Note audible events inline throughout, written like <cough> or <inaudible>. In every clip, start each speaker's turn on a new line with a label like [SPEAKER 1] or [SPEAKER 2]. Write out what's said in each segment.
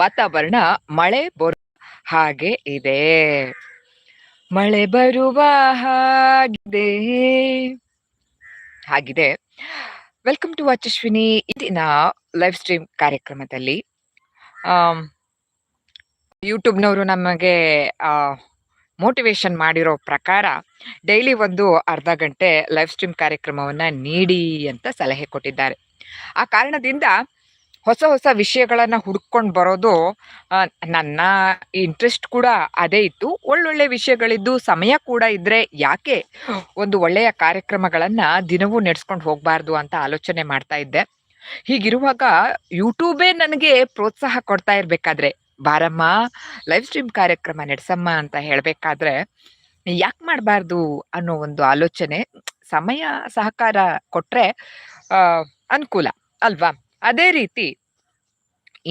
[SPEAKER 1] ವಾತಾವರಣ ಮಳೆ ಬರು ಹಾಗೆ ಇದೆ. ಮಳೆ ಬರುವ ಹಾಗಿದೆ. ಹಾಗಿದೆ. ವೆಲ್ಕಮ್ ಟು ವಾಚಶ್ವಿನಿ ಇಂದಿನ ಲೈವ್ ಸ್ಟ್ರೀಮ್ ಕಾರ್ಯಕ್ರಮದಲ್ಲಿ ಯೂಟ್ಯೂಬ್ನವರು ನಮಗೆ ಮೋಟಿವೇಶನ್ ಮಾಡಿರೋ ಪ್ರಕಾರ ಡೈಲಿ ಒಂದು ಅರ್ಧ ಗಂಟೆ ಲೈವ್ ಸ್ಟ್ರೀಮ್ ಕಾರ್ಯಕ್ರಮವನ್ನ ನೀಡಿ ಅಂತ ಸಲಹೆ ಕೊಟ್ಟಿದ್ದಾರೆ. ಆ ಕಾರಣದಿಂದ ಹೊಸ ಹೊಸ ವಿಷಯಗಳನ್ನ ಹುಡ್ಕೊಂಡು ಬರೋದು ನನ್ನ ಇಂಟ್ರೆಸ್ಟ್ ಕೂಡ ಅದೇ ಇತ್ತು. ಒಳ್ಳೊಳ್ಳೆ ವಿಷಯಗಳಿದ್ದು ಸಮಯ ಕೂಡ ಇದ್ರೆ ಯಾಕೆ ಒಂದು ಒಳ್ಳೆಯ ಕಾರ್ಯಕ್ರಮಗಳನ್ನ ದಿನವೂ ನಡೆಸ್ಕೊಂಡು ಹೋಗ್ಬಾರ್ದು ಅಂತ ಆಲೋಚನೆ ಮಾಡ್ತಾ ಇದ್ದೆ. ಹೀಗಿರುವಾಗ ಯೂಟ್ಯೂಬೇ ನನಗೆ ಪ್ರೋತ್ಸಾಹ ಕೊಡ್ತಾ ಇರ್ಬೇಕಾದ್ರೆ ಬಾರಮ್ಮ ಲೈವ್ ಸ್ಟ್ರೀಮ್ ಕಾರ್ಯಕ್ರಮ ನಡೆಸಮ್ಮ ಅಂತ ಹೇಳ್ಬೇಕಾದ್ರೆ ಯಾಕೆ ಮಾಡಬಾರ್ದು ಅನ್ನೋ ಒಂದು ಆಲೋಚನೆ ಸಮಯ ಸಹಕಾರ ಕೊಟ್ರೆ ಆ, ಅನುಕೂಲ ಅಲ್ವಾ? ಅದೇ ರೀತಿ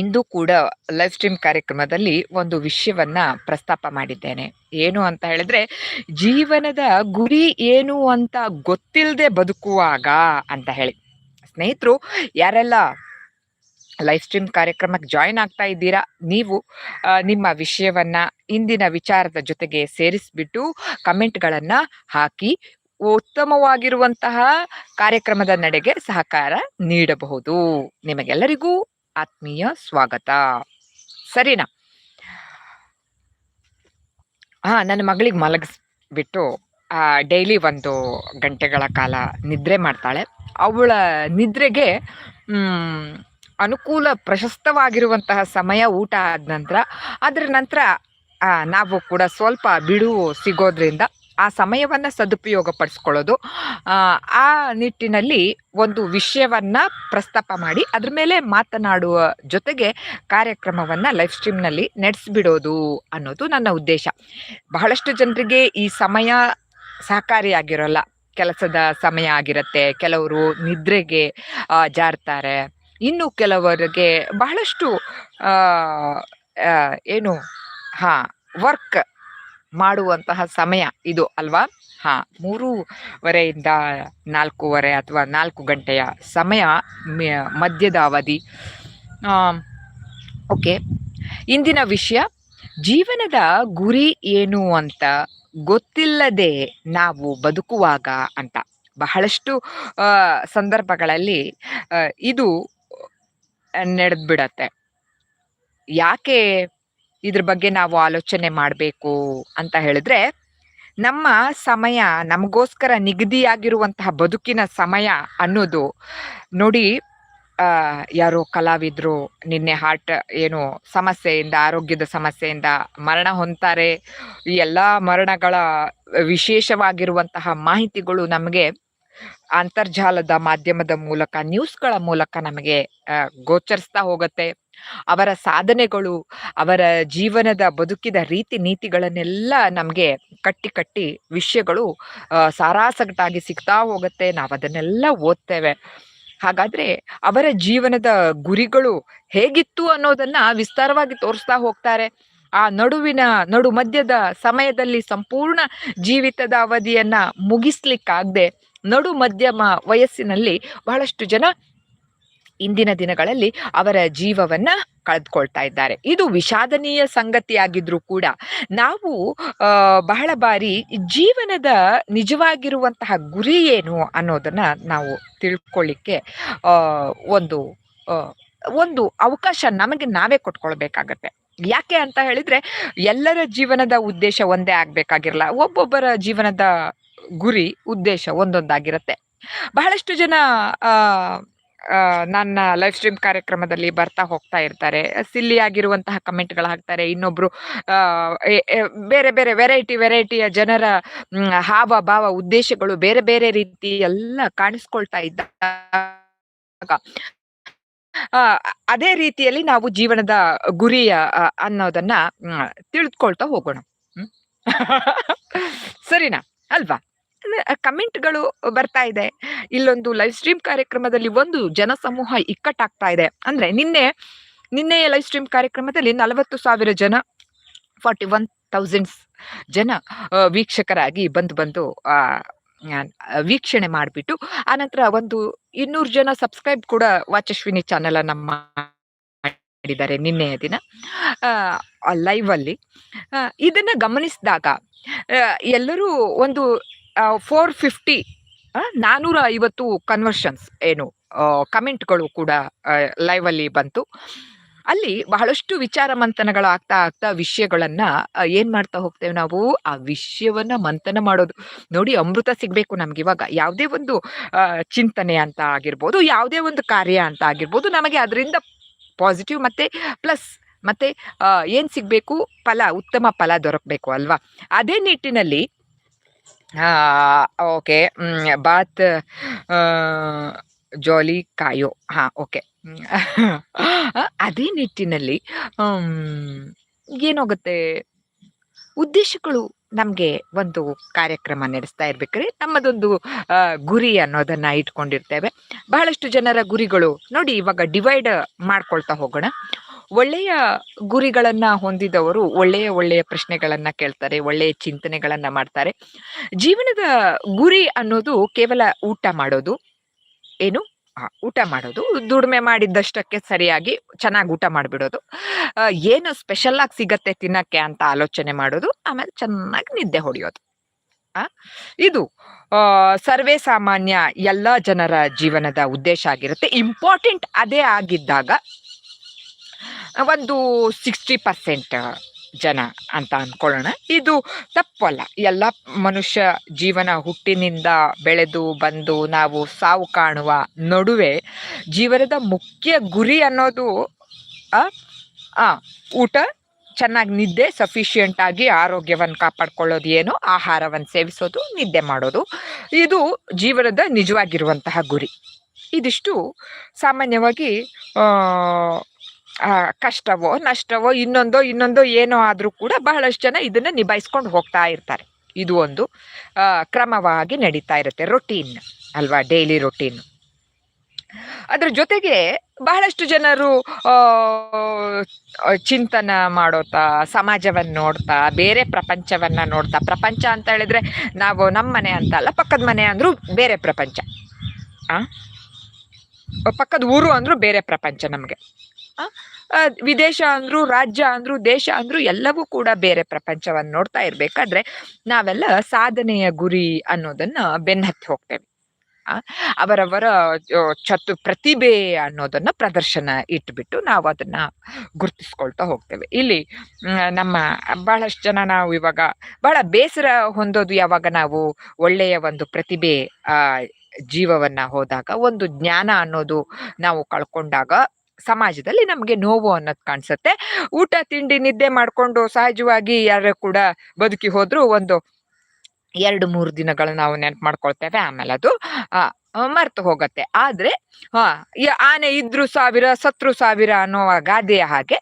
[SPEAKER 1] ಇಂದು ಕೂಡ ಲೈವ್ ಸ್ಟ್ರೀಮ್ ಕಾರ್ಯಕ್ರಮದಲ್ಲಿ ಒಂದು ವಿಷಯವನ್ನ ಪ್ರಸ್ತಾಪ ಮಾಡಿದ್ದೇನೆ. ಏನು ಅಂತ ಹೇಳಿದ್ರೆ, ಜೀವನದ ಗುರಿ ಏನು ಅಂತ ಗೊತ್ತಿಲ್ಲದೆ ಬದುಕುವಾಗ ಅಂತ ಹೇಳಿ. ಸ್ನೇಹಿತರು, ಯಾರೆಲ್ಲ ಲೈವ್ ಸ್ಟ್ರೀಮ್ ಕಾರ್ಯಕ್ರಮಕ್ಕೆ ಜಾಯಿನ್ ಆಗ್ತಾ ಇದ್ದೀರಾ, ನೀವು ನಿಮ್ಮ ವಿಷಯವನ್ನ, ಇಂದಿನ ವಿಚಾರದ ಜೊತೆಗೆ ಸೇರಿಸ್ಬಿಟ್ಟು ಕಮೆಂಟ್ಗಳನ್ನು ಹಾಕಿ ಉತ್ತಮವಾಗಿರುವಂತಹ ಕಾರ್ಯಕ್ರಮದ ನಡೆಗೆ ಸಹಕಾರ ನೀಡಬಹುದು. ನಿಮಗೆಲ್ಲರಿಗೂ ಆತ್ಮೀಯ ಸ್ವಾಗತ. ಸರಿನಾ? ಹಾ, ನನ್ನ ಮಗಳಿಗೆ ಮಲಗಿಸ್ಬಿಟ್ಟು ಡೈಲಿ ಒಂದು ಗಂಟೆಗಳ ಕಾಲ ನಿದ್ರೆ ಮಾಡ್ತಾಳೆ. ಅವಳ ನಿದ್ರೆಗೆ ಅನುಕೂಲ ಪ್ರಶಸ್ತವಾಗಿರುವಂತಹ ಸಮಯ ಊಟ ಆದ ನಂತರ, ಅದರ ನಂತರ ನಾವು ಕೂಡ ಸ್ವಲ್ಪ ಬಿಡುವು ಸಿಗೋದ್ರಿಂದ ಆ ಸಮಯವನ್ನು ಸದುಪಯೋಗ ಪಡಿಸ್ಕೊಳ್ಳೋದು ಆ, ನಿಟ್ಟಿನಲ್ಲಿ ಒಂದು ವಿಷಯವನ್ನ ಪ್ರಸ್ತಾಪ ಮಾಡಿ ಅದ್ರ ಮೇಲೆ ಮಾತನಾಡುವ ಜೊತೆಗೆ ಕಾರ್ಯಕ್ರಮವನ್ನ ಲೈವ್ ಸ್ಟ್ರೀಮ್ನಲ್ಲಿ ನಡೆಸಿಬಿಡೋದು ಅನ್ನೋದು ನನ್ನ ಉದ್ದೇಶ. ಬಹಳಷ್ಟು ಜನರಿಗೆ ಈ ಸಮಯ ಸಹಕಾರಿಯಾಗಿರೋಲ್ಲ. ಕೆಲಸದ ಸಮಯ ಆಗಿರುತ್ತೆ ಕೆಲವರು ನಿದ್ರೆಗೆ ಜಾರ್ತಾರೆ. ಇನ್ನು ಕೆಲವರಿಗೆ ಬಹಳಷ್ಟು ಏನು ಹಾ ವರ್ಕ್ ಮಾಡುವಂತಹ ಸಮಯ ಇದು ಅಲ್ವಾ? ಹಾ, ಮೂರುವರೆಯಿಂದ ನಾಲ್ಕೂವರೆ ಅಥವಾ ನಾಲ್ಕು ಗಂಟೆಯ ಸಮಯ ಮ್ಯ- ಮಧ್ಯದ ಅವಧಿ. ಓಕೆ. ಇಂದಿನ ವಿಷಯ, ಜೀವನದ ಗುರಿ ಏನು ಅಂತ ಗೊತ್ತಿಲ್ಲದೆ ನಾವು ಬದುಕುವಾಗ ಅಂತ. ಬಹಳಷ್ಟು ಸಂದರ್ಭಗಳಲ್ಲಿ ಇದು ನಡೆದ್ಬಿಡತ್ತೆ. ಯಾಕೆ ಇದ್ರ ಬಗ್ಗೆ ನಾವು ಆಲೋಚನೆ ಮಾಡಬೇಕು ಅಂತ ಹೇಳಿದ್ರೆ, ನಮ್ಮ ಸಮಯ ನಮಗೋಸ್ಕರ ನಿಗದಿಯಾಗಿರುವಂತಹ ಬದುಕಿನ ಸಮಯ ಅನ್ನೋದು ನೋಡಿ ಯಾರೋ ಕಲಾವಿದ್ರು ನಿನ್ನೆ ಹಾರ್ಟ್ ಏನು ಸಮಸ್ಯೆಯಿಂದ, ಆರೋಗ್ಯದ ಸಮಸ್ಯೆಯಿಂದ ಮರಣ ಹೊಂತಾರೆ ಈ ಎಲ್ಲ ಮರಣಗಳ ವಿಶೇಷವಾಗಿರುವಂತಹ ಮಾಹಿತಿಗಳು ನಮಗೆ ಅಂತರ್ಜಾಲದ ಮಾಧ್ಯಮದ ಮೂಲಕ ನ್ಯೂಸ್ಗಳ ಮೂಲಕ ನಮಗೆ ಗೋಚರಿಸ್ತಾ ಹೋಗುತ್ತೆ. ಅವರ ಸಾಧನೆಗಳು, ಅವರ ಜೀವನದ ಬದುಕಿದ ರೀತಿ ನೀತಿಗಳನ್ನೆಲ್ಲ ನಮಗೆ ಕಟ್ಟಿ ಕಟ್ಟಿ ವಿಷಯಗಳು ಸಾರಾಸಗಟಾಗಿ ಸಿಗ್ತಾ ಹೋಗುತ್ತೆ. ನಾವು ಅದನ್ನೆಲ್ಲ ಓದ್ತೇವೆ. ಹಾಗಾದ್ರೆ ಅವರ ಜೀವನದ ಗುರಿಗಳು ಹೇಗಿತ್ತು ಅನ್ನೋದನ್ನ ವಿಸ್ತಾರವಾಗಿ ತೋರಿಸ್ತಾ ಹೋಗ್ತಾರೆ. ಆ ನಡುವಿನ, ನಡು ಮಧ್ಯದ ಸಮಯದಲ್ಲಿ ಸಂಪೂರ್ಣ ಜೀವಿತದ ಅವಧಿಯನ್ನ ಮುಗಿಸ್ಲಿಕ್ಕಾಗದೆ, ನಡು ಮಧ್ಯಮ ವಯಸ್ಸಿನಲ್ಲಿ ಬಹಳಷ್ಟು ಜನ ಇಂದಿನ ದಿನಗಳಲ್ಲಿ ಅವರ ಜೀವವನ್ನ ಕಳೆದುಕೊಳ್ತಾ ಇದ್ದಾರೆ. ಇದು ವಿಷಾದನೀಯ ಸಂಗತಿಯಾಗಿದ್ರೂ ಕೂಡ ನಾವು ಬಹಳ ಬಾರಿ ಜೀವನದ ನಿಜವಾಗಿರುವಂತಹ ಗುರಿ ಏನು ಅನ್ನೋದನ್ನ ನಾವು ತಿಳ್ಕೊಳ್ಳಿಕ್ಕೆ ಒಂದು ಒಂದು ಅವಕಾಶ ನಮಗೆ ನಾವೇ ಕೊಟ್ಕೊಳ್ಬೇಕಾಗತ್ತೆ. ಯಾಕೆ ಅಂತ ಹೇಳಿದ್ರೆ ಎಲ್ಲರ ಜೀವನದ ಉದ್ದೇಶ ಒಂದೇ ಆಗ್ಬೇಕಾಗಿರಲ್ಲ. ಒಬ್ಬೊಬ್ಬರ ಜೀವನದ ಗುರಿ, ಉದ್ದೇಶ ಒಂದೊಂದಾಗಿರುತ್ತೆ. ಬಹಳಷ್ಟು ಜನ ನನ್ನ ಲೈವ್ ಸ್ಟ್ರೀಮ್ ಕಾರ್ಯಕ್ರಮದಲ್ಲಿ ಬರ್ತಾ ಹೋಗ್ತಾ ಇರ್ತಾರೆ. ಸಿಲ್ಲಿ ಆಗಿರುವಂತಹ ಕಮೆಂಟ್ಗಳು ಹಾಕ್ತಾರೆ. ಇನ್ನೊಬ್ರು ಬೇರೆ ಬೇರೆ ವೆರೈಟಿ ವೆರೈಟಿಯ ಜನರ ಹಾವ, ಭಾವ, ಉದ್ದೇಶಗಳು ಬೇರೆ ಬೇರೆ ರೀತಿ ಎಲ್ಲ ಕಾಣಿಸ್ಕೊಳ್ತಾ ಇದ್ದಾಗ ಅದೇ ರೀತಿಯಲ್ಲಿ ನಾವು ಜೀವನದ ಗುರಿಯ ಅನ್ನೋದನ್ನ ತಿಳಿದುಕೊಳ್ತಾ ಹೋಗೋಣ. <laughs> ಸರಿನಾ? ಅಲ್ವಾ? ಕಮೆಂಟ್ಗಳು ಬರ್ತಾ ಇದೆ. ಇಲ್ಲೊಂದು ಲೈವ್ ಸ್ಟ್ರೀಮ್ ಕಾರ್ಯಕ್ರಮದಲ್ಲಿ ಒಂದು ಜನಸಮೂಹ ಇಕ್ಕಟ್ಟಾಗ್ತಾ ಇದೆ. ಅಂದ್ರೆ ನಿನ್ನೆ, ನಿನ್ನೆಯ ಲೈವ್ ಸ್ಟ್ರೀಮ್ ಕಾರ್ಯಕ್ರಮದಲ್ಲಿ ನಲವತ್ತು ಸಾವಿರ ಜನ ಫಾರ್ಟಿ ಒನ್ ಥೌಸಂಡ್ಸ್ ಜನ ವೀಕ್ಷಕರಾಗಿ ಬಂದು ಬಂದು ವೀಕ್ಷಣೆ ಮಾಡಿಬಿಟ್ಟು ಆನಂತರ ಒಂದು ಇನ್ನೂರು ಜನ ಸಬ್ಸ್ಕ್ರೈಬ್ ಕೂಡ ವಾಚಸ್ವಿನಿ ಚಾನೆಲ್ ಅನ್ನ ಮಾಡಿದ್ದಾರೆ ನಿನ್ನೆಯ ದಿನ. ಲೈವ್ ಅಲ್ಲಿ. ಇದನ್ನ ಗಮನಿಸಿದಾಗ ಎಲ್ಲರೂ ಒಂದು ಫೋರ್ ಫಿಫ್ಟಿ ನಾನ್ನೂರ ಐವತ್ತು ಕನ್ವರ್ಷನ್ಸ್ ಏನು ಕಮೆಂಟ್ಗಳು ಕೂಡ ಲೈವಲ್ಲಿ ಬಂತು. ಅಲ್ಲಿ ಬಹಳಷ್ಟು ವಿಚಾರ ಮಂಥನಗಳು ಆಗ್ತಾ ಆಗ್ತಾ ವಿಷಯಗಳನ್ನ ಏನ್ ಮಾಡ್ತಾ ಹೋಗ್ತೇವೆ ನಾವು? ಆ ವಿಷಯವನ್ನ ಮಂಥನ ಮಾಡೋದು. ನೋಡಿ, ಅಮೃತ ಸಿಗ್ಬೇಕು ನಮ್ಗೆ ಇವಾಗ. ಯಾವುದೇ ಒಂದು ಚಿಂತನೆ ಅಂತ ಆಗಿರ್ಬೋದು, ಯಾವುದೇ ಒಂದು ಕಾರ್ಯ ಅಂತ ಆಗಿರ್ಬೋದು, ನಮಗೆ ಅದರಿಂದ ಪಾಸಿಟಿವ್ ಮತ್ತೆ ಪ್ಲಸ್ ಮತ್ತೆ ಏನು ಸಿಗ್ಬೇಕು? ಫಲ, ಉತ್ತಮ ಫಲ ದೊರಕಬೇಕು ಅಲ್ವಾ? ಅದೇ ನಿಟ್ಟಿನಲ್ಲಿ ಓಕೆ ಬಾತ್ ಜೋಲಿ ಕಾಯೋ ಹಾ ಓಕೆ ಅದೇ ನಿಟ್ಟಿನಲ್ಲಿ ಏನಾಗುತ್ತೆ? ಉದ್ದೇಶಗಳು ನಮಗೆ ಒಂದು ಕಾರ್ಯಕ್ರಮ ನಡೆಸ್ತಾ ಇರ್ಬೇಕ್ರಿ, ನಮ್ಮದೊಂದು ಗುರಿ ಅನ್ನೋದನ್ನ ಇಟ್ಕೊಂಡಿರ್ತೇವೆ. ಬಹಳಷ್ಟು ಜನರ ಗುರಿಗಳು ನೋಡಿ ಇವಾಗ ಡಿವೈಡ್ ಮಾಡ್ಕೊಳ್ತಾ ಹೋಗೋಣ. ಒಳ್ಳೆಯ ಗುರಿಗಳನ್ನ ಹೊಂದಿದವರು ಒಳ್ಳೆಯ ಒಳ್ಳೆಯ ಪ್ರಶ್ನೆಗಳನ್ನ ಕೇಳ್ತಾರೆ, ಒಳ್ಳೆಯ ಚಿಂತನೆಗಳನ್ನ ಮಾಡ್ತಾರೆ. ಜೀವನದ ಗುರಿ ಅನ್ನೋದು ಕೇವಲ ಊಟ ಮಾಡೋದು ಏನು? ಊಟ ಮಾಡೋದು. ದುಡಿಮೆ ಮಾಡಿದ್ದಷ್ಟಕ್ಕೆ ಸರಿಯಾಗಿ ಚೆನ್ನಾಗಿ ಊಟ ಮಾಡಿಬಿಡೋದು. ಏನು ಸ್ಪೆಷಲ್ ಆಗಿ ಸಿಗತ್ತೆ ತಿನ್ನಕ್ಕೆ ಅಂತ ಆಲೋಚನೆ ಮಾಡೋದು, ಆಮೇಲೆ ಚೆನ್ನಾಗಿ ನಿದ್ದೆ ಹೊಡೆಯೋದು. ಇದು ಸರ್ವೇ ಸಾಮಾನ್ಯ ಎಲ್ಲ ಜನರ ಜೀವನದ ಉದ್ದೇಶ ಆಗಿರುತ್ತೆ. ಇಂಪಾರ್ಟೆಂಟ್ ಅದೇ ಆಗಿದ್ದಾಗ ಒಂದು ಸಿಕ್ಸ್ಟಿ ಪರ್ಸೆಂಟ್ ಜನ ಅಂತ ಅಂದ್ಕೊಳ್ಳೋಣ ಇದು ತಪ್ಪಲ್ಲ. ಎಲ್ಲ ಮನುಷ್ಯ ಜೀವನ ಹುಟ್ಟಿನಿಂದ ಬೆಳೆದು ಬಂದು ನಾವು ಸಾವು ಕಾಣುವ ನಡುವೆ ಜೀವನದ ಮುಖ್ಯ ಗುರಿ ಅನ್ನೋದು ಊಟ, ಚೆನ್ನಾಗಿ ನಿದ್ದೆ ಸಫಿಷಿಯೆಂಟ್ ಆಗಿ ಆರೋಗ್ಯವನ್ನು ಕಾಪಾಡ್ಕೊಳ್ಳೋದು ಏನು, ಆಹಾರವನ್ನು ಸೇವಿಸೋದು, ನಿದ್ದೆ ಮಾಡೋದು. ಇದು ಜೀವನದ ನಿಜವಾಗಿರುವಂತಹ ಗುರಿ. ಇದಿಷ್ಟು ಸಾಮಾನ್ಯವಾಗಿ ಕಷ್ಟವೋ ನಷ್ಟವೋ ಇನ್ನೊಂದೋ ಇನ್ನೊಂದೋ ಏನೋ ಆದರೂ ಕೂಡ ಬಹಳಷ್ಟು ಜನ ಇದನ್ನು ನಿಭಾಯಿಸ್ಕೊಂಡು ಹೋಗ್ತಾ ಇರ್ತಾರೆ. ಇದು ಒಂದು ಕ್ರಮವಾಗಿ ನಡೀತಾ ಇರುತ್ತೆ ರೊಟೀನ್ ಅಲ್ವಾ ಡೈಲಿ ರೊಟೀನ್ ಅದ್ರ ಜೊತೆಗೆ ಬಹಳಷ್ಟು ಜನರು ಚಿಂತನ ಮಾಡೋತಾ, ಸಮಾಜವನ್ನು ನೋಡ್ತಾ, ಬೇರೆ ಪ್ರಪಂಚವನ್ನ ನೋಡ್ತಾ, ಪ್ರಪಂಚ ಅಂತ ಹೇಳಿದ್ರೆ ನಾವು ನಮ್ಮ ಮನೆ ಅಂತ ಅಲ್ಲ, ಪಕ್ಕದ ಮನೆ ಅಂದರೂ ಬೇರೆ ಪ್ರಪಂಚ. ಆ? ಪಕ್ಕದ ಊರು ಅಂದರೂ ಬೇರೆ ಪ್ರಪಂಚ ನಮಗೆ. ವಿದೇಶ ಅಂದ್ರು, ರಾಜ್ಯ ಅಂದ್ರು, ದೇಶ ಅಂದ್ರು ಎಲ್ಲವೂ ಕೂಡ ಬೇರೆ ಪ್ರಪಂಚವನ್ನು ನೋಡ್ತಾ ಇರ್ಬೇಕಾದ್ರೆ ನಾವೆಲ್ಲ ಸಾಧನೆಯ ಗುರಿ ಅನ್ನೋದನ್ನ ಬೆನ್ನತ್ತಿ ಹೋಗ್ತೇವೆ. ಅವರವರ ಚತು ಪ್ರತಿಭೆ ಅನ್ನೋದನ್ನ ಪ್ರದರ್ಶನ ಇಟ್ಬಿಟ್ಟು ನಾವು ಅದನ್ನ ಗುರ್ತಿಸ್ಕೊಳ್ತಾ ಹೋಗ್ತೇವೆ. ಇಲ್ಲಿ ನಮ್ಮ ಬಹಳಷ್ಟು ಜನ ನಾವು ಇವಾಗ, ಬಹಳ ಬೇಸರ ಹೊಂದೋದು ಯಾವಾಗ ನಾವು ಒಳ್ಳೆಯ ಒಂದು ಪ್ರತಿಭೆ ಜೀವವನ್ನ ಹೋದಾಗ, ಒಂದು ಜ್ಞಾನ ಅನ್ನೋದು ನಾವು ಕಳ್ಕೊಂಡಾಗ ಸಮಾಜದಲ್ಲಿ ನಮಗೆ ನೋವು ಅನ್ನೋದು ಕಾಣಿಸುತ್ತೆ. ಊಟ, ತಿಂಡಿ, ನಿದ್ದೆ ಮಾಡ್ಕೊಂಡು ಸಹಜವಾಗಿ ಯಾರು ಕೂಡ ಬದುಕಿ ಹೋದ್ರು ಒಂದು ಎರಡು, ಮೂರು ದಿನಗಳು ನಾವು ನೆನ್ಪು ಮಾಡ್ಕೊಳ್ತೇವೆ. ಆಮೇಲೆ ಅದು ಮರ್ತು ಹೋಗತ್ತೆ. ಆದ್ರೆ ಆನೆ ಇದ್ರು ಸಾವಿರ, ಸತ್ರು ಸಾವಿರ ಅನ್ನೋ ಗಾದೆಯ ಹಾಗೆ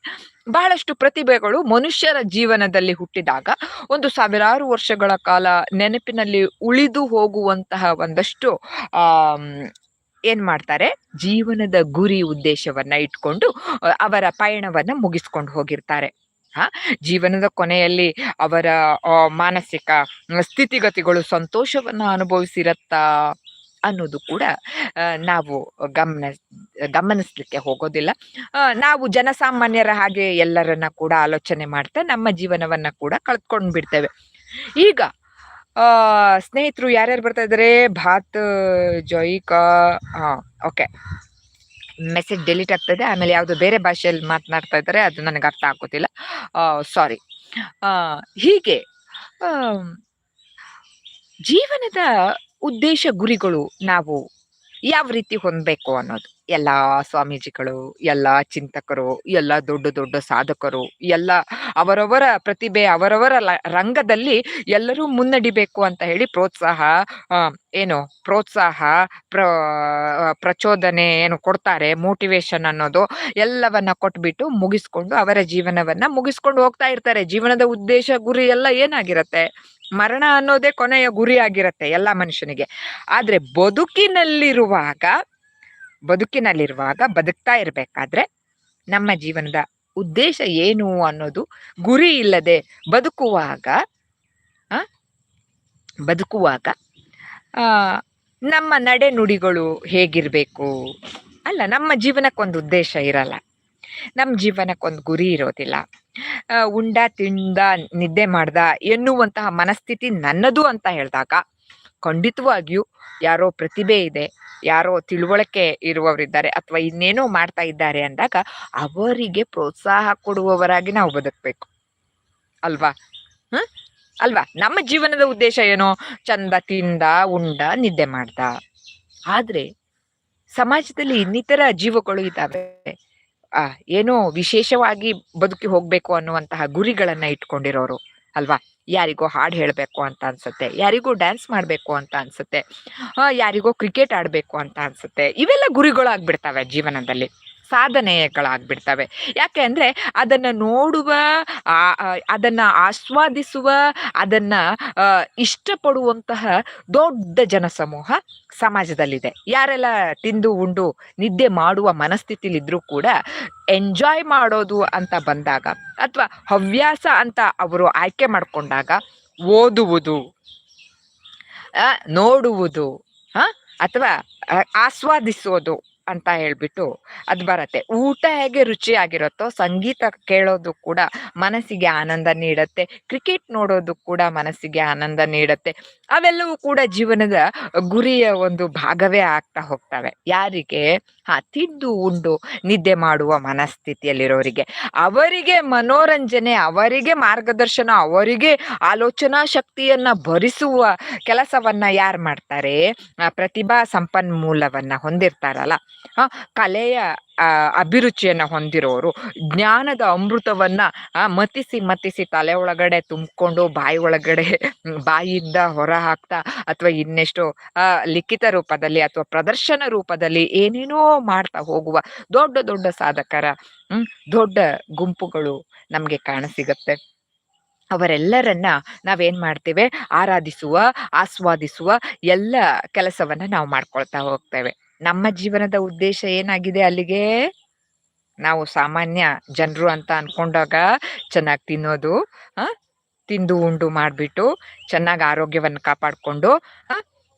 [SPEAKER 1] ಬಹಳಷ್ಟು ಪ್ರತಿಭೆಗಳು ಮನುಷ್ಯರ ಜೀವನದಲ್ಲಿ ಹುಟ್ಟಿದಾಗ ಒಂದು ಸಾವಿರಾರು ವರ್ಷಗಳ ಕಾಲ ನೆನಪಿನಲ್ಲಿ ಉಳಿದು ಹೋಗುವಂತಹ ಒಂದಷ್ಟು ಏನ್ ಮಾಡ್ತಾರೆ? ಜೀವನದ ಗುರಿ ಉದ್ದೇಶವನ್ನ ಇಟ್ಕೊಂಡು ಅವರ ಪಯಣವನ್ನ ಮುಗಿಸ್ಕೊಂಡು ಹೋಗಿರ್ತಾರೆ. ಹ? ಜೀವನದ ಕೊನೆಯಲ್ಲಿ ಅವರ ಮಾನಸಿಕ ಸ್ಥಿತಿಗತಿಗಳು ಸಂತೋಷವನ್ನ ಅನುಭವಿಸಿರತ್ತಾ ಅನ್ನೋದು ಕೂಡ ನಾವು ಗಮನ, ಗಮನಿಸ್ಲಿಕ್ಕೆ ಹೋಗೋದಿಲ್ಲ. ನಾವು ಜನಸಾಮಾನ್ಯರ ಹಾಗೆ ಎಲ್ಲರನ್ನ ಕೂಡ ಆಲೋಚನೆ ಮಾಡ್ತಾ ನಮ್ಮ ಜೀವನವನ್ನ ಕೂಡ ಕಳ್ಕೊಂಡು ಬಿಡ್ತೇವೆ ಈಗ ಆ, ಸ್ನೇಹಿತರು ಯಾರ್ಯಾರು ಬರ್ತಾ ಇದಾರೆ? ಭಾತ್, ಜೊಯಿಕ ಓಕೆ ಮೆಸೇಜ್ ಡಿಲೀಟ್ ಆಗ್ತದೆ ಆಮೇಲೆ ಯಾವುದು ಬೇರೆ ಭಾಷೆಯಲ್ಲಿ ಮಾತನಾಡ್ತಾ ಇದ್ದಾರೆ ಅದು ನನಗೆ ಅರ್ಥ ಆಗೋದಿಲ್ಲ. ಸಾರಿ ಹೀಗೆ ಜೀವನದ ಉದ್ದೇಶ ಗುರಿಗಳು ನಾವು ಯಾವ ರೀತಿ ಹೊಂದಬೇಕು ಅನ್ನೋದು. ಎಲ್ಲ ಸ್ವಾಮೀಜಿಗಳು, ಎಲ್ಲ ಚಿಂತಕರು, ಎಲ್ಲ ದೊಡ್ಡ ದೊಡ್ಡ ಸಾಧಕರು, ಎಲ್ಲ ಅವರವರ ಪ್ರತಿಭೆ, ಅವರವರ ರಂಗದಲ್ಲಿ ಎಲ್ಲರೂ ಮುನ್ನಡಿಬೇಕು ಅಂತ ಹೇಳಿ ಪ್ರೋತ್ಸಾಹ ಏನು ಪ್ರೋತ್ಸಾಹ, ಪ್ರ ಪ್ರಚೋದನೆ ಏನು ಕೊಡ್ತಾರೆ ಮೋಟಿವೇಶನ್ ಅನ್ನೋದು ಎಲ್ಲವನ್ನ ಕೊಟ್ಬಿಟ್ಟು ಮುಗಿಸ್ಕೊಂಡು ಅವರ ಜೀವನವನ್ನ ಮುಗಿಸ್ಕೊಂಡು ಹೋಗ್ತಾ ಇರ್ತಾರೆ. ಜೀವನದ ಉದ್ದೇಶ ಗುರಿ ಎಲ್ಲ ಏನಾಗಿರತ್ತೆ? ಮರಣ ಅನ್ನೋದೇ ಕೊನೆಯ ಗುರಿ ಆಗಿರತ್ತೆ ಎಲ್ಲ ಮನುಷ್ಯನಿಗೆ. ಆದ್ರೆ ಬದುಕಿನಲ್ಲಿರುವಾಗ ಬದುಕಿನಲ್ಲಿರುವಾಗ ಬದುಕ್ತಾ ಇರಬೇಕಾದ್ರೆ ನಮ್ಮ ಜೀವನದ ಉದ್ದೇಶ ಏನು ಅನ್ನೋದು ಗುರಿ ಇಲ್ಲದೆ ಬದುಕುವಾಗ ಬದುಕುವಾಗ ನಮ್ಮ ನಡೆ ನುಡಿಗಳು ಹೇಗಿರ್ಬೇಕು? ಅಲ್ಲ, ನಮ್ಮ ಜೀವನಕ್ಕೊಂದು ಉದ್ದೇಶ ಇರಲ್ಲ. ನಮ್ಮ ಜೀವನಕ್ಕೊಂದು ಗುರಿ ಇರೋದಿಲ್ಲ. ಉಂಡ ತಿಂದ ನಿದ್ದೆ ಮಾಡ್ದ ಎನ್ನುವಂತಹ ಮನಸ್ಥಿತಿ ನನ್ನದು ಅಂತ ಹೇಳಿದಾಗ ಖಂಡಿತವಾಗಿಯೂ ಯಾರೋ ಪ್ರತಿಭೆ ಇದೆ. ಯಾರೋ ತಿಳುವಳಿಕೆ ಇರುವವರಿದ್ದಾರೆ ಅಥವಾ ಇನ್ನೇನೋ ಮಾಡ್ತಾ ಇದ್ದಾರೆ ಅಂದಾಗ ಅವರಿಗೆ ಪ್ರೋತ್ಸಾಹ ಕೊಡುವವರಾಗಿ ನಾವು ಬದುಕಬೇಕು. ಅಲ್ವಾ? ಹ್ಮ್ ಅಲ್ವಾ? ನಮ್ಮ ಜೀವನದ ಉದ್ದೇಶ ಏನೋ? ಚಂದ ತಿಂದ, ಉಂಡ, ನಿದ್ದೆ ಮಾಡ್ದ. ಆದ್ರೆ ಸಮಾಜದಲ್ಲಿ ಇನ್ನಿತರ ಜೀವಗಳು ಇದ್ದಾವೆ. ಆ, ಏನೋ ವಿಶೇಷವಾಗಿ ಬದುಕಿ ಹೋಗ್ಬೇಕು ಅನ್ನುವಂತಹ ಗುರಿಗಳನ್ನ ಇಟ್ಕೊಂಡಿರೋರು. ಅಲ್ವಾ? ಯಾರಿಗೋ ಹಾಡು ಹೇಳಬೇಕು ಅಂತ ಅನ್ಸುತ್ತೆ, ಯಾರಿಗೋ ಡ್ಯಾನ್ಸ್ ಮಾಡಬೇಕು ಅಂತ ಅನ್ಸುತ್ತೆ ಯಾರಿಗೋ ಕ್ರಿಕೆಟ್ ಆಡಬೇಕು ಅಂತ ಅನ್ಸುತ್ತೆ, ಇವೆಲ್ಲ ಗುರಿಗಳಾಗ್ಬಿಡ್ತವೆ ಜೀವನದಲ್ಲಿ. ಸಾಧನೆಗಳಾಗ್ಬಿಡ್ತವೆ. ಯಾಕೆ ಅಂದರೆ ಅದನ್ನು ನೋಡುವ ಅದನ್ನ ಆಸ್ವಾದಿಸುವ, ಅದನ್ನು ಇಷ್ಟಪಡುವಂತಹ ದೊಡ್ಡ ಜನಸಮೂಹ ಸಮಾಜದಲ್ಲಿದೆ. ಯಾರೆಲ್ಲ ತಿಂದು ಉಂಡು ನಿದ್ದೆ ಮಾಡುವ ಮನಸ್ಥಿತಿಲಿದ್ರೂ ಕೂಡ ಎಂಜಾಯ್ ಮಾಡೋದು ಅಂತ ಬಂದಾಗ ಅಥವಾ ಹವ್ಯಾಸ ಅಂತ ಅವರು ಆಯ್ಕೆ ಮಾಡಿಕೊಂಡಾಗ ಓದುವುದು ನೋಡುವುದು ಅಥವಾ ಆಸ್ವಾದಿಸೋದು ಅಂತ ಹೇಳ್ಬಿಟ್ಟು ಅದು ಬರತ್ತೆ. ಊಟ ಹೇಗೆ ರುಚಿಯಾಗಿರುತ್ತೋ ಸಂಗೀತ ಕೇಳೋದು ಕೂಡ ಮನಸ್ಸಿಗೆ ಆನಂದ ನೀಡುತ್ತೆ. ಕ್ರಿಕೆಟ್ ನೋಡೋದು ಕೂಡ ಮನಸ್ಸಿಗೆ ಆನಂದ ನೀಡುತ್ತೆ. ಅವೆಲ್ಲವೂ ಕೂಡ ಜೀವನದ ಗುರಿಯ ಒಂದು ಭಾಗವೇ ಆಗ್ತಾ ಹೋಗ್ತವೆ. ಯಾರಿಗೆ ಹಾ ತಿದ್ದು ಉಂಡು ನಿದ್ದೆ ಮಾಡುವ ಮನಸ್ಥಿತಿಯಲ್ಲಿರೋರಿಗೆ. ಅವರಿಗೆ ಮನೋರಂಜನೆ, ಅವರಿಗೆ ಮಾರ್ಗದರ್ಶನ, ಅವರಿಗೆ ಆಲೋಚನಾ ಶಕ್ತಿಯನ್ನ ಭರಿಸುವ ಕೆಲಸವನ್ನ ಯಾರು ಮಾಡ್ತಾರೆ? ಪ್ರತಿಭಾ ಸಂಪನ್ಮೂಲವನ್ನ ಹೊಂದಿರ್ತಾರಲ್ಲ. ಕಲೆಯ ಅಭಿರುಚಿಯನ್ನ ಹೊಂದಿರೋರು. ಜ್ಞಾನದ ಅಮೃತವನ್ನ ಮತಿಸಿ ಮತಿಸಿ ತಲೆ ಒಳಗಡೆ ತುಂಬಿಕೊಂಡು, ಬಾಯಿ ಒಳಗಡೆ ಬಾಯಿಯಿಂದ ಹೊರ ಹಾಕ್ತಾ, ಅಥವಾ ಇನ್ನೆಷ್ಟು ಲಿಖಿತ ರೂಪದಲ್ಲಿ ಅಥವಾ ಪ್ರದರ್ಶನ ರೂಪದಲ್ಲಿ ಏನೇನೋ ಮಾಡ್ತಾ ಹೋಗುವ ದೊಡ್ಡ ದೊಡ್ಡ ಸಾಧಕರ ದೊಡ್ಡ ಗುಂಪುಗಳು ನಮ್ಗೆ ಕಾಣಸಿಗತ್ತೆ. ಅವರೆಲ್ಲರನ್ನ ನಾವೇನ್ ಮಾಡ್ತೇವೆ? ಆರಾಧಿಸುವ, ಆಸ್ವಾದಿಸುವ ಎಲ್ಲ ಕೆಲಸವನ್ನ ನಾವು ಮಾಡ್ಕೊಳ್ತಾ ಹೋಗ್ತೇವೆ. ನಮ್ಮ ಜೀವನದ ಉದ್ದೇಶ ಏನಾಗಿದೆ ಅಲ್ಲಿಗೆ? ನಾವು ಸಾಮಾನ್ಯ ಜನರು ಅಂತ ಅನ್ಕೊಂಡಾಗ ಚೆನ್ನಾಗಿ ತಿನ್ನೋದು ತಿಂದು ಉಂಡು ಮಾಡಿಬಿಟ್ಟು ಚೆನ್ನಾಗಿ ಆರೋಗ್ಯವನ್ನು ಕಾಪಾಡಿಕೊಂಡು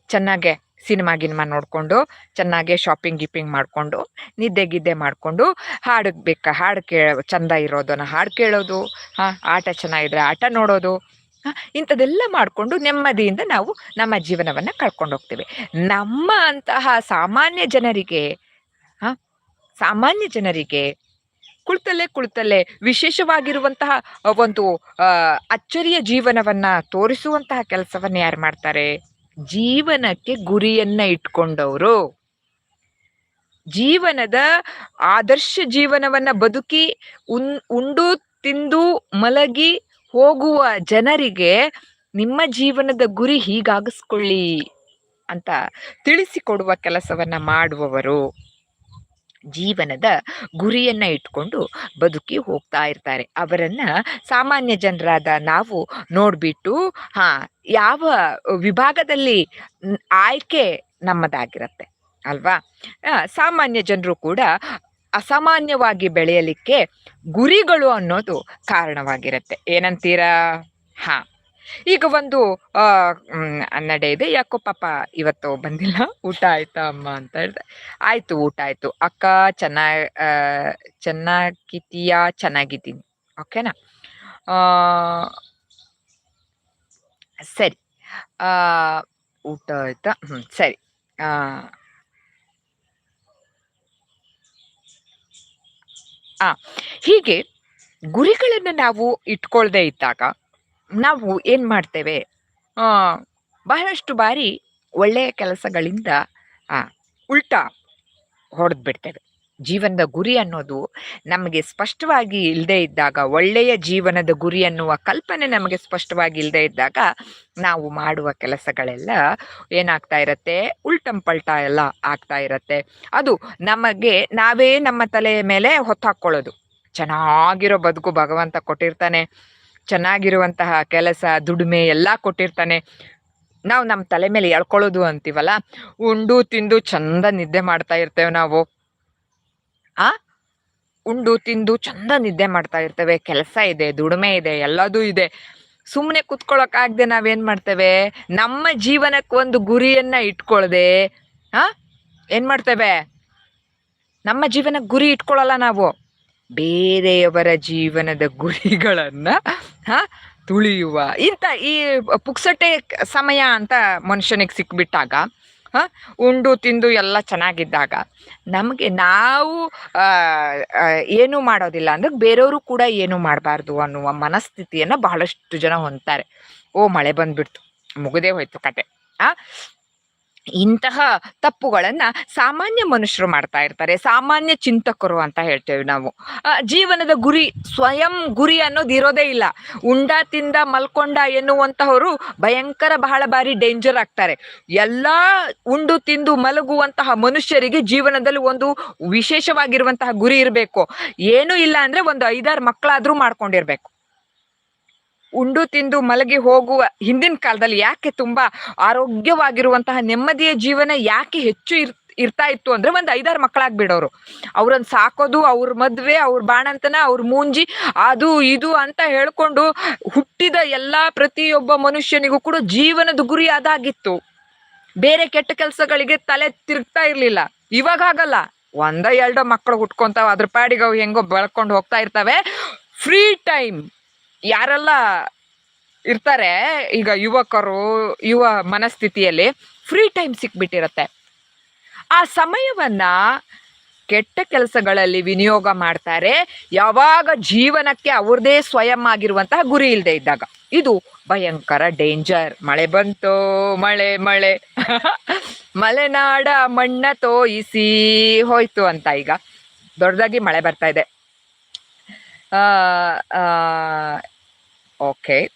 [SPEAKER 1] ಚೆನ್ನಾಗೆ ಸಿನಿಮಾ ಗಿನಿಮಾ ನೋಡಿಕೊಂಡು, ಚೆನ್ನಾಗೆ ಶಾಪಿಂಗ್ ಗಿಪಿಂಗ್ ಮಾಡಿಕೊಂಡು, ನಿದ್ದೆ ಗಿದ್ದೆ ಮಾಡಿಕೊಂಡು ಹಾಡು ಬೇಕಾ? ಹಾಡು ಕೇಳ ಚಂದ ಇರೋದನ್ನ ಹಾಡು ಕೇಳೋದು, ಹಾಂ? ಆಟ ಚೆನ್ನಾಗಿದ್ರೆ ಆಟ ನೋಡೋದು. ಆ, ಇಂಥದ್ದೆಲ್ಲ ಮಾಡಿಕೊಂಡು ನೆಮ್ಮದಿಯಿಂದ ನಾವು ನಮ್ಮ ಜೀವನವನ್ನು ಕಳ್ಕೊಂಡು ಹೋಗ್ತೇವೆ. ನಮ್ಮ ಅಂತಹ ಸಾಮಾನ್ಯ ಜನರಿಗೆ ಸಾಮಾನ್ಯ ಜನರಿಗೆ ಕುಳಿತಲ್ಲೇ ಕುಳಿತಲ್ಲೇ ವಿಶೇಷವಾಗಿರುವಂತಹ ಒಂದು ಅಚ್ಚರಿಯ ಜೀವನವನ್ನ ತೋರಿಸುವಂತಹ ಕೆಲಸವನ್ನು ಯಾರು ಮಾಡ್ತಾರೆ? ಜೀವನಕ್ಕೆ ಗುರಿಯನ್ನ ಇಟ್ಕೊಂಡವರು. ಜೀವನದ ಆದರ್ಶ ಜೀವನವನ್ನ ಬದುಕಿ ಉನ್ ಉಂಡು ತಿಂದು ಮಲಗಿ ಹೋಗುವ ಜನರಿಗೆ ನಿಮ್ಮ ಜೀವನದ ಗುರಿ ಹೀಗಾಗಿಸ್ಕೊಳ್ಳಿ ಅಂತ ತಿಳಿಸಿಕೊಡುವ ಕೆಲಸವನ್ನ ಮಾಡುವವರು ಜೀವನದ ಗುರಿಯನ್ನ ಇಟ್ಕೊಂಡು ಬದುಕಿ ಹೋಗ್ತಾ ಇರ್ತಾರೆ. ಅವರನ್ನ ಸಾಮಾನ್ಯ ಜನರಾದ ನಾವು ನೋಡ್ಬಿಟ್ಟು, ಹಾ, ಯಾವ ವಿಭಾಗದಲ್ಲಿ ಆಯ್ಕೆ ನಮ್ಮದಾಗಿರತ್ತೆ ಅಲ್ವಾ? ಸಾಮಾನ್ಯ ಜನರು ಕೂಡ ಅಸಾಮಾನ್ಯವಾಗಿ ಬೆಳೆಯಲಿಕ್ಕೆ ಗುರಿಗಳು ಅನ್ನೋದು ಕಾರಣವಾಗಿರುತ್ತೆ. ಏನಂತೀರಾ? ಹಾ. ಈಗ ಒಂದು ಅನ್ನಡೆ ಇದೆ. ಯಾಕೋ ಪಾಪ ಇವತ್ತು ಬಂದಿಲ್ಲ. ಊಟ ಆಯ್ತಾ ಅಮ್ಮ ಅಂತ ಹೇಳಿದೆ. ಆಯ್ತು ಊಟ ಆಯ್ತು. ಅಕ್ಕ ಚೆನ್ನಾಗಿ ಚೆನ್ನಾಗಿದ್ದೀಯಾ? ಚೆನ್ನಾಗಿದ್ದೀನಿ. ಓಕೆನಾ? ಆ, ಸರಿ. ಆ, ಊಟ ಆಯ್ತಾ? ಹ್ಮ್ ಸರಿ. ಆ, ಹೀಗೆ ಗುರಿಗಳನ್ನು ನಾವು ಇಟ್ಕೊಳ್ದೇ ಇದ್ದಾಗ ನಾವು ಏನು ಮಾಡ್ತೇವೆ? ಬಹಳಷ್ಟು ಬಾರಿ ಒಳ್ಳೆಯ ಕೆಲಸಗಳಿಂದ ಉಲ್ಟಾ ಹೊಡೆದು ಬಿಡ್ತೇವೆ ಜೀವನದ ಗುರಿ ಅನ್ನೋದು ನಮಗೆ ಸ್ಪಷ್ಟವಾಗಿ ಇಲ್ಲದೆ ಇದ್ದಾಗ, ಒಳ್ಳೆಯ ಜೀವನದ ಗುರಿ ಅನ್ನುವ ಕಲ್ಪನೆ ನಮಗೆ ಸ್ಪಷ್ಟವಾಗಿ ಇಲ್ಲದೆ ಇದ್ದಾಗ ನಾವು ಮಾಡುವ ಕೆಲಸಗಳೆಲ್ಲ ಏನಾಗ್ತಾ ಇರತ್ತೆ? ಉಲ್ಟಂ ಪಲ್ಟ ಎಲ್ಲ ಆಗ್ತಾ ಇರತ್ತೆ. ಅದು ನಮಗೆ ನಾವೇ ನಮ್ಮ ತಲೆಯ ಮೇಲೆ ಹೊತ್ತಾಕೊಳ್ಳೋದು. ಚೆನ್ನಾಗಿರೋ ಬದುಕು ಭಗವಂತ ಕೊಟ್ಟಿರ್ತಾನೆ. ಚೆನ್ನಾಗಿರುವಂತಹ ಕೆಲಸ, ದುಡಿಮೆ ಎಲ್ಲ ಕೊಟ್ಟಿರ್ತಾನೆ. ನಾವು ನಮ್ಮ ತಲೆ ಮೇಲೆ ಎಳ್ಕೊಳ್ಳೋದು ಅಂತೀವಲ್ಲ, ಉಂಡು ತಿಂದು ಚಂದ ನಿದ್ದೆ ಮಾಡ್ತಾ ಇರ್ತೇವೆ ನಾವು. ಆ? ಉಂಡು, ತಿಂದು ಚಂದ ನಿದ್ದೆ ಮಾಡ್ತಾ ಇರ್ತೇವೆ. ಕೆಲಸ ಇದೆ, ದುಡಿಮೆ ಇದೆ, ಎಲ್ಲದೂ ಇದೆ. ಸುಮ್ಮನೆ ಕುತ್ಕೊಳ್ಳೋಕ್ಕಾಗದೆ ನಾವೇನ್ ಮಾಡ್ತೇವೆ? ನಮ್ಮ ಜೀವನಕ್ಕೆ ಒಂದು ಗುರಿಯನ್ನ ಇಟ್ಕೊಳ್ದೆ, ಆ? ಏನ್ ಮಾಡ್ತೇವೆ? ನಮ್ಮ ಜೀವನಕ್ಕೆ ಗುರಿ ಇಟ್ಕೊಳ್ಳಲ್ಲ ನಾವು. ಬೇರೆಯವರ ಜೀವನದ ಗುರಿಗಳನ್ನ ಹ ತುಳಿಯುವ. ಇಂಥ ಈ ಪುಕ್ಸಟೆ ಸಮಯ ಅಂತ ಮನುಷ್ಯನಿಗೆ ಸಿಕ್ಬಿಟ್ಟಾಗ ಹ? ಉಂಡು ತಿಂದು ಎಲ್ಲ ಚೆನ್ನಾಗಿದ್ದಾಗ ನಮಗೆ ನಾವು ಏನು ಮಾಡೋದಿಲ್ಲ ಅಂದ್ರೆ ಬೇರೆಯವರು ಕೂಡ ಏನು ಮಾಡಬಾರ್ದು ಅನ್ನುವ ಮನಸ್ಥಿತಿಯನ್ನು ಬಹಳಷ್ಟು ಜನ ಹೊಂದ್ತಾರೆ. ಓ, ಮಳೆ ಬಂದ್ಬಿಡ್ತು. ಮುಗದೇ ಹೋಯ್ತು ಕತೆ. ಆ ಇಂತಹ ತಪ್ಪುಗಳನ್ನ ಸಾಮಾನ್ಯ ಮನುಷ್ಯರು ಮಾಡ್ತಾ ಇರ್ತಾರೆ, ಸಾಮಾನ್ಯ ಚಿಂತಕರು ಅಂತ ಹೇಳ್ತೇವೆ ನಾವು. ಜೀವನದ ಗುರಿ, ಸ್ವಯಂ ಗುರಿ ಅನ್ನೋದು ಇರೋದೇ ಇಲ್ಲ. ಉಂಡ ತಿಂದ ಮಲ್ಕೊಂಡ ಎನ್ನುವಂತಹವರು ಭಯಂಕರ ಬಹಳ ಬಾರಿ ಡೇಂಜರ್ ಆಗ್ತಾರೆ. ಎಲ್ಲಾ ಉಂಡು ತಿಂದು ಮಲಗುವಂತಹ ಮನುಷ್ಯರಿಗೆ ಜೀವನದಲ್ಲಿ ಒಂದು ವಿಶೇಷವಾಗಿರುವಂತಹ ಗುರಿ ಇರಬೇಕು. ಏನು ಇಲ್ಲ ಅಂದ್ರೆ ಒಂದು ಐದಾರು ಮಕ್ಕಳಾದ್ರೂ ಮಾಡ್ಕೊಂಡಿರ್ಬೇಕು. ಉಂಡು ತಿಂದು ಮಲಗಿ ಹೋಗುವ ಹಿಂದಿನ ಕಾಲದಲ್ಲಿ ಯಾಕೆ ತುಂಬಾ ಆರೋಗ್ಯವಾಗಿರುವಂತಹ ನೆಮ್ಮದಿಯ ಜೀವನ ಯಾಕೆ ಹೆಚ್ಚು ಇರ್, ಇರ್ತಾ ಇತ್ತು ಅಂದ್ರೆ ಒಂದು ಐದಾರು ಮಕ್ಕಳಾಗ್ಬಿಡೋರು. ಅವ್ರನ್ನ ಸಾಕೋದು, ಅವ್ರ ಮದ್ವೆ, ಅವ್ರ ಬಾಣಂತನ ಅವ್ರ ಮೂಂಜಿ, ಅದು ಇದು ಅಂತ ಹೇಳ್ಕೊಂಡು ಹುಟ್ಟಿದ ಎಲ್ಲಾ ಪ್ರತಿಯೊಬ್ಬ ಮನುಷ್ಯನಿಗೂ ಕೂಡ ಜೀವನದ ಗುರಿ ಅದಾಗಿತ್ತು. ಬೇರೆ ಕೆಟ್ಟ ಕೆಲಸಗಳಿಗೆ ತಲೆ ತಿರುಗ್ತಾ ಇರ್ಲಿಲ್ಲ. ಇವಾಗ ಆಗಲ್ಲ. ಒಂದ, ಎರಡೋ ಮಕ್ಕಳು ಹುಟ್ಕೊಂತಾವ, ಅದ್ರ ಪಾಡಿಗೆ ಅವು ಹೆಂಗೋ ಬೆಳ್ಕೊಂಡು ಹೋಗ್ತಾ ಇರ್ತವೆ. ಫ್ರೀ ಟೈಮ್ ಯಾರೆಲ್ಲ ಇರ್ತಾರೆ, ಈಗ ಯುವಕರು, ಯುವ ಮನಸ್ಥಿತಿಯಲ್ಲಿ ಫ್ರೀ ಟೈಮ್ ಸಿಕ್ಬಿಟ್ಟಿರತ್ತೆ. ಆ ಸಮಯವನ್ನ ಕೆಟ್ಟ ಕೆಲಸಗಳಲ್ಲಿ ವಿನಿಯೋಗ ಮಾಡ್ತಾರೆ. ಯಾವಾಗ ಜೀವನಕ್ಕೆ ಅವ್ರದೇ ಸ್ವಯಂ ಆಗಿರುವಂತಹ ಗುರಿ ಇಲ್ಲದೆ ಇದ್ದಾಗ. ಇದು ಭಯಂಕರ ಡೇಂಜರ್ ಮಳೆ ಬಂತು, ಮಳೆ ಮಳೆ. <laughs> ಮಲೆನಾಡ ಮಣ್ಣ ತೋಯಿಸಿ ಹೋಯ್ತು ಅಂತ ಈಗ. ದೊಡ್ಡದಾಗಿ ಮಳೆ ಬರ್ತಾ ಇದೆ. ಓಕೆ.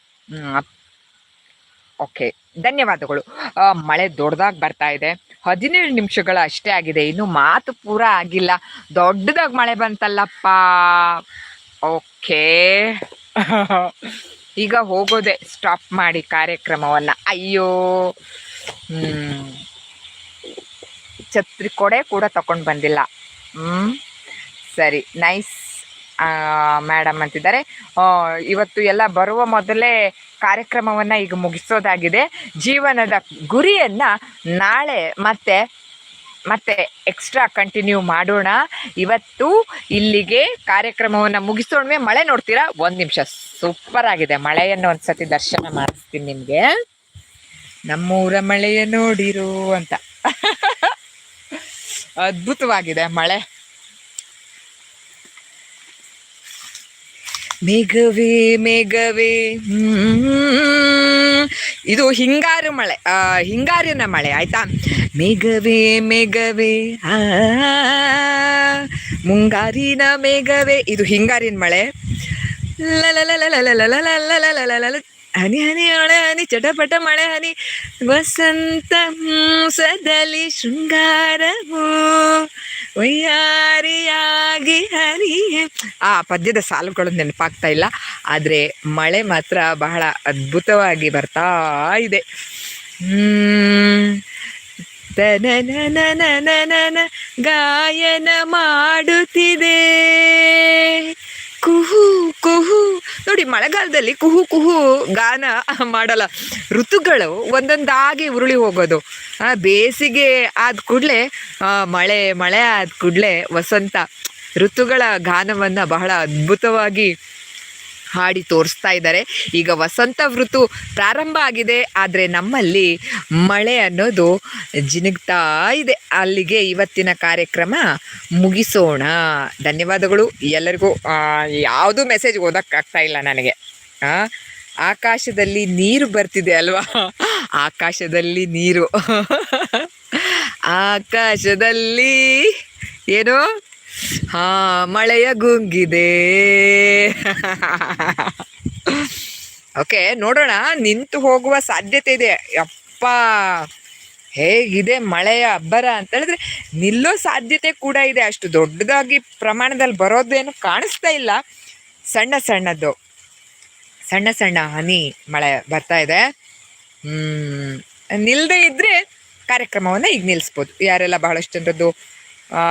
[SPEAKER 1] ಓಕೆ. ಧನ್ಯವಾದಗಳು. ಮಳೆ ದೊಡ್ಡದಾಗಿ ಬರ್ತಾ ಇದೆ. ಹದಿನೇಳು ನಿಮಿಷಗಳ ಅಷ್ಟೇ ಆಗಿದೆ. ಇನ್ನು ಮಾತು ಪೂರ ಆಗಿಲ್ಲ. ದೊಡ್ಡದಾಗಿ ಮಳೆ ಬಂತಲ್ಲಪ್ಪ. ಓಕೆ. ಈಗ ಹೋಗೋದೆ. ಸ್ಟಾಪ್ ಮಾಡಿ ಕಾರ್ಯಕ್ರಮವನ್ನ. ಅಯ್ಯೋ. ಛತ್ರಿ ಕೊಡೆ ಕೂಡ ತಗೊಂಡು ಬಂದಿಲ್ಲ. ಹ್ಞೂ ಸರಿ. ನೈಸ್. ಮೇಡಮ್ ಅಂತಿದ್ದಾರೆ. ಇವತ್ತು ಎಲ್ಲ ಬರುವ ಮೊದಲೇ ಕಾರ್ಯಕ್ರಮವನ್ನ ಈಗ ಮುಗಿಸೋದಾಗಿದೆ. ಜೀವನದ ಗುರಿಯನ್ನ ನಾಳೆ ಮತ್ತೆ ಮತ್ತೆ ಎಕ್ಸ್ಟ್ರಾ ಕಂಟಿನ್ಯೂ ಮಾಡೋಣ. ಇವತ್ತು ಇಲ್ಲಿಗೆ ಕಾರ್ಯಕ್ರಮವನ್ನ ಮುಗಿಸೋಣ್ವೆ. ಮಳೆ ನೋಡ್ತೀರಾ? ಒಂದು ನಿಮಿಷ. ಸೂಪರ್ ಆಗಿದೆ. ಮಳೆಯನ್ನು ಒಂದ್ಸತಿ ದರ್ಶನ ಮಾಡಿಸ್ತೀನಿ ನಿಮಗೆ. ನಮ್ಮೂರ ಮಳೆಯ ನೋಡಿರು ಅಂತ. <laughs> ಅದ್ಭುತವಾಗಿದೆ ಮಳೆ. ಮೇಘವೇ ಮೇಘವೇ ಇದು ಹಿಂಗಾರು ಮಳೆ ಹಿಂಗಾರಿನ ಮಳೆ ಆಯ್ತಾ ಮೇಘವೇ ಮೇಘವೇ ಆ ಮುಂಗಾರಿನ ಮೇಘವೇ ಇದು ಹಿಂಗಾರಿನ ಮಳೆ ಹನಿ ಹನಿ ಮಳೆ ಹನಿ, ಚಟಪಟ ಮಳೆ, ಹನಿ. ವಸಂತ ಸದಲಿ ಶೃಂಗಾರವು ವಯ್ಯಾರಿಯಾಗಿ ಹರಿ ಆ ಪದ್ಯದ ಸಾಲುಗಳು ನೆನಪಾಗ್ತಾ ಇಲ್ಲ, ಆದರೆ ಮಳೆ ಮಾತ್ರ ಬಹಳ ಅದ್ಭುತವಾಗಿ ಬರ್ತಾ ಇದೆ. ಗಾಯನ ಮಾಡುತ್ತಿದೆ. ಕುಹು ಕುಹು. ನೋಡಿ, ಮಳೆಗಾಲದಲ್ಲಿ ಕುಹು ಕುಹು ಗಾನ ಮಾಡಲ್ಲ. ಋತುಗಳು ಒಂದೊಂದಾಗಿ ಉರುಳಿ ಹೋಗೋದು. ಬೇಸಿಗೆ ಆದ ಕೂಡಲೇ ಮಳೆ ಮಳೆ ಆದ ಕೂಡಲೇ ವಸಂತ ಋತುಗಳ ಗಾನವನ್ನ ಬಹಳ ಅದ್ಭುತವಾಗಿ ಹಾಡಿ ತೋರಿಸ್ತಾ ಇದ್ದಾರೆ. ಈಗ ವಸಂತ ಋತು ಪ್ರಾರಂಭ ಆಗಿದೆ. ಆದರೆ ನಮ್ಮಲ್ಲಿ ಮಳೆ ಅನ್ನೋದು ಜಿನುಗ್ತಾ ಇದೆ. ಅಲ್ಲಿಗೆ ಇವತ್ತಿನ ಕಾರ್ಯಕ್ರಮ ಮುಗಿಸೋಣ. ಧನ್ಯವಾದಗಳು. ಎಲ್ಲರಿಗೂ ಯಾವುದು ಮೆಸೇಜ್ ಓದೋಕ್ಕಾಗ್ತಾ ಇಲ್ಲ ನನಗೆ. ಆಕಾಶದಲ್ಲಿ ನೀರು ಬರ್ತಿದೆ ಅಲ್ವಾ? ಆಕಾಶದಲ್ಲಿ ನೀರು. ಆಕಾಶದಲ್ಲಿ, ಏನು? ಹಾ, ಮಳೆಯ ಗುಂಗಿದೆ. ಓಕೆ, ನೋಡೋಣ, ನಿಂತು ಹೋಗುವ ಸಾಧ್ಯತೆ ಇದೆ. ಅಪ್ಪ ಹೇಗಿದೆ ಮಳೆಯ ಅಬ್ಬರ ಅಂತ ಹೇಳಿದ್ರೆ, ನಿಲ್ಲೋ ಸಾಧ್ಯತೆ ಕೂಡ ಇದೆ. ಅಷ್ಟು ದೊಡ್ಡದಾಗಿ ಪ್ರಮಾಣದಲ್ಲಿ ಬರೋದೇನು ಕಾಣಿಸ್ತಾ ಇಲ್ಲ. ಸಣ್ಣ ಸಣ್ಣದ್ದು. ಸಣ್ಣ ಸಣ್ಣ ಹನಿ ಮಳೆ ಬರ್ತಾ ಇದೆ. ಹ್ಮ್, ನಿಲ್ದೇ ಇದ್ರೆ ಕಾರ್ಯಕ್ರಮವನ್ನ ಈಗ ನಿಲ್ಲಿಸ್ಬೋದು ಯಾರೆಲ್ಲ ಬಹಳಷ್ಟು ಜನರದ್ದು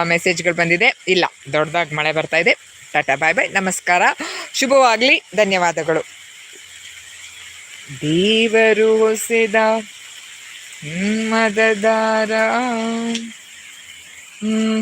[SPEAKER 1] ಮೆಸೇಜ್ಗಳು ಬಂದಿದೆ. ಇಲ್ಲ, ದೊಡ್ಡದಾಗಿ ಮಳೆ ಬರ್ತಾ ಇದೆ. ಟಾಟಾ ಬಾಯ್ ಬಾಯ್ ನಮಸ್ಕಾರ. ಶುಭವಾಗಲಿ. ಧನ್ಯವಾದಗಳು. ದೇವರು ಹೊಸೆದ ಮದದಾರ ಹ್ಮ್.